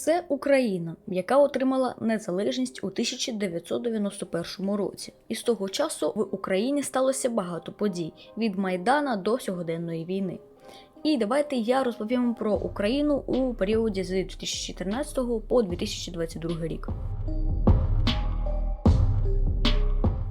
Це Україна, яка отримала незалежність у 1991 році, і з того часу в Україні сталося багато подій від Майдана до сьогоденної війни. І давайте я розповім про Україну у періоді з 2014 по 2022 рік.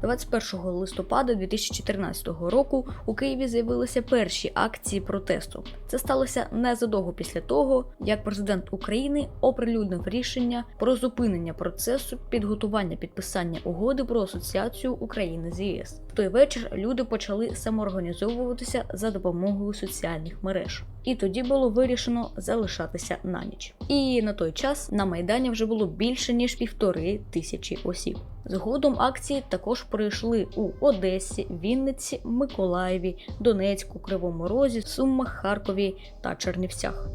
21 листопада 2014 року у Києві з'явилися перші акції протесту. Це сталося незадовго після того, як президент України оприлюднив рішення про зупинення процесу підготування підписання угоди про асоціацію України з ЄС. В той вечір люди почали самоорганізовуватися за допомогою соціальних мереж. І тоді було вирішено залишатися на ніч. І на той час на майдані вже було більше ніж півтори тисячі осіб. Згодом акції також пройшли у Одесі, Вінниці, Миколаєві, Донецьку, Кривому Розі, Сумах, Харкові та Чернівцях.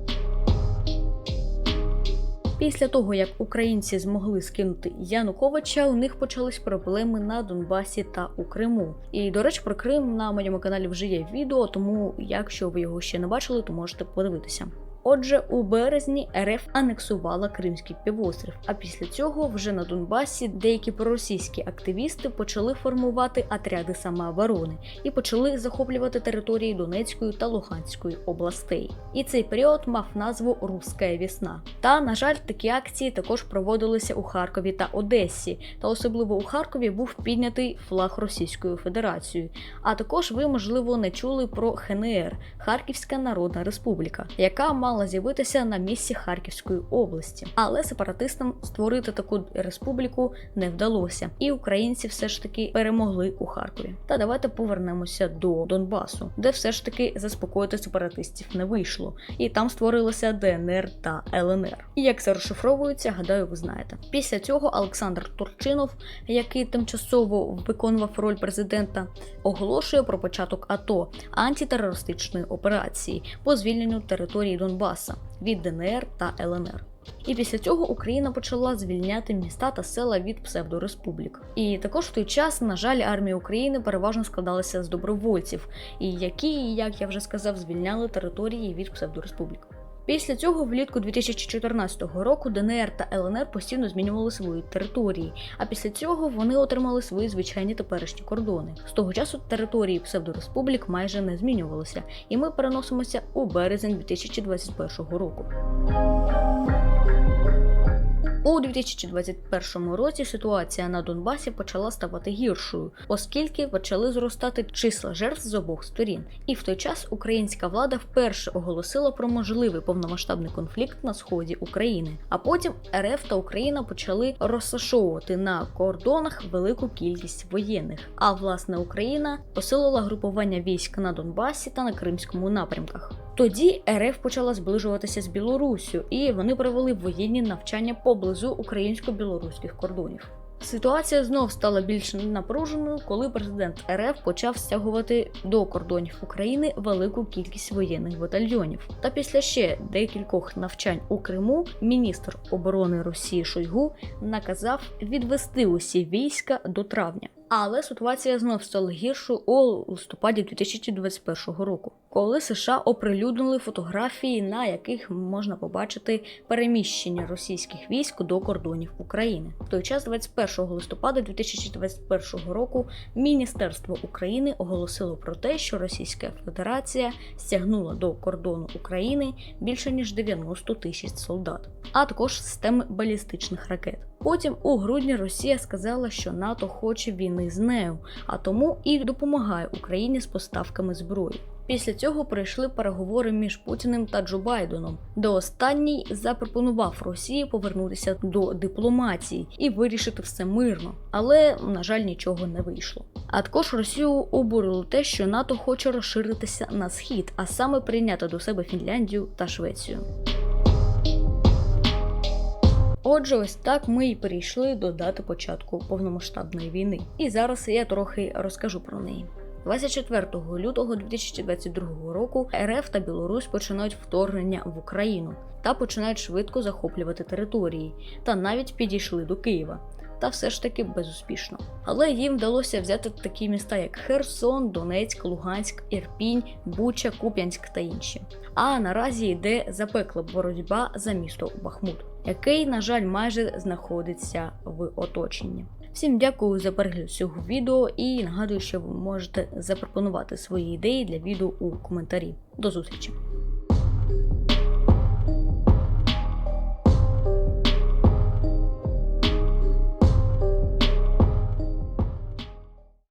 Після того, як українці змогли скинути Януковича, у них почались проблеми на Донбасі та у Криму. І до речі, про Крим на моєму каналі вже є відео, тому якщо ви його ще не бачили, то можете подивитися. Отже, у березні РФ анексувала Кримський півострів. А після цього вже на Донбасі деякі проросійські активісти почали формувати отряди самооборони і почали захоплювати території Донецької та Луганської областей. І цей період мав назву Руська весна. Та на жаль, такі акції також проводилися у Харкові та Одесі. Та особливо у Харкові був піднятий флаг Російської Федерації. А також ви, можливо, не чули про ХНР Харківська Народна Республіка, яка мала мала з'явитися на місці Харківської області, але сепаратистам створити таку республіку не вдалося, і українці все ж таки перемогли у Харкові. Та давайте повернемося до Донбасу, де все ж таки заспокоїти сепаратистів не вийшло, і там створилося ДНР та ЛНР. Як це розшифровується, гадаю, ви знаєте. Після цього Олександр Турчинов, який тимчасово виконував роль президента, оголошує про початок АТО антитерористичної операції по звільненню території Донбасу. Донбаса від ДНР та ЛНР. І після цього Україна почала звільняти міста та села від псевдореспублік. І також в той час, на жаль, армія України переважно складалася з добровольців, і які, як я вже сказав, звільняли території від псевдореспублік. Після цього, влітку 2014 року, ДНР та ЛНР постійно змінювали свої території. А після цього вони отримали свої звичайні теперішні кордони. З того часу території псевдореспублік майже не змінювалися, і ми переносимося у березень 2021 року. У 2021 році ситуація на Донбасі почала ставати гіршою, оскільки почали зростати числа жертв з обох сторін. І в той час українська влада вперше оголосила про можливий повномасштабний конфлікт на сході України. А потім РФ та Україна почали розташовувати на кордонах велику кількість воєнних. А власне Україна посилила групування військ на Донбасі та на Кримському напрямках. Тоді РФ почала зближуватися з Білоруссю, і вони провели воєнні навчання поблизу українсько-білоруських кордонів. Ситуація знов стала більш напруженою, коли президент РФ почав стягувати до кордонів України велику кількість воєнних батальйонів. Та після ще декількох навчань у Криму міністр оборони Росії Шойгу наказав відвести усі війська до травня. Але ситуація знов стала гіршою у листопаді 2021 року, коли США оприлюднили фотографії, на яких можна побачити переміщення російських військ до кордонів України. В той час, 21 листопада 2021 року, Міністерство України оголосило про те, що Російська Федерація стягнула до кордону України більше ніж 90 тисяч солдат, а також системи балістичних ракет. Потім у грудні Росія сказала, що НАТО хоче війни з нею, а тому і допомагає Україні з поставками зброї. Після цього прийшли переговори між Путіним та Джо Байденом, де останній запропонував Росії повернутися до дипломатії і вирішити все мирно, але на жаль нічого не вийшло. А також Росію обурило те, що НАТО хоче розширитися на схід, а саме прийняти до себе Фінляндію та Швецію. Отже, ось так ми і перейшли до дати початку повномасштабної війни. І зараз я трохи розкажу про неї. 24 лютого 2022 року РФ та Білорусь починають вторгнення в Україну та починають швидко захоплювати території, та навіть підійшли до Києва. Та все ж таки безуспішно. Але їм вдалося взяти такі міста, як Херсон, Донецьк, Луганськ, Ірпінь, Буча, Куп'янськ та інші. А наразі йде запекла боротьба за місто Бахмут. Який, на жаль, майже знаходиться в оточенні. Всім дякую за перегляд цього відео і нагадую, що ви можете запропонувати свої ідеї для відео у коментарі. До зустрічі!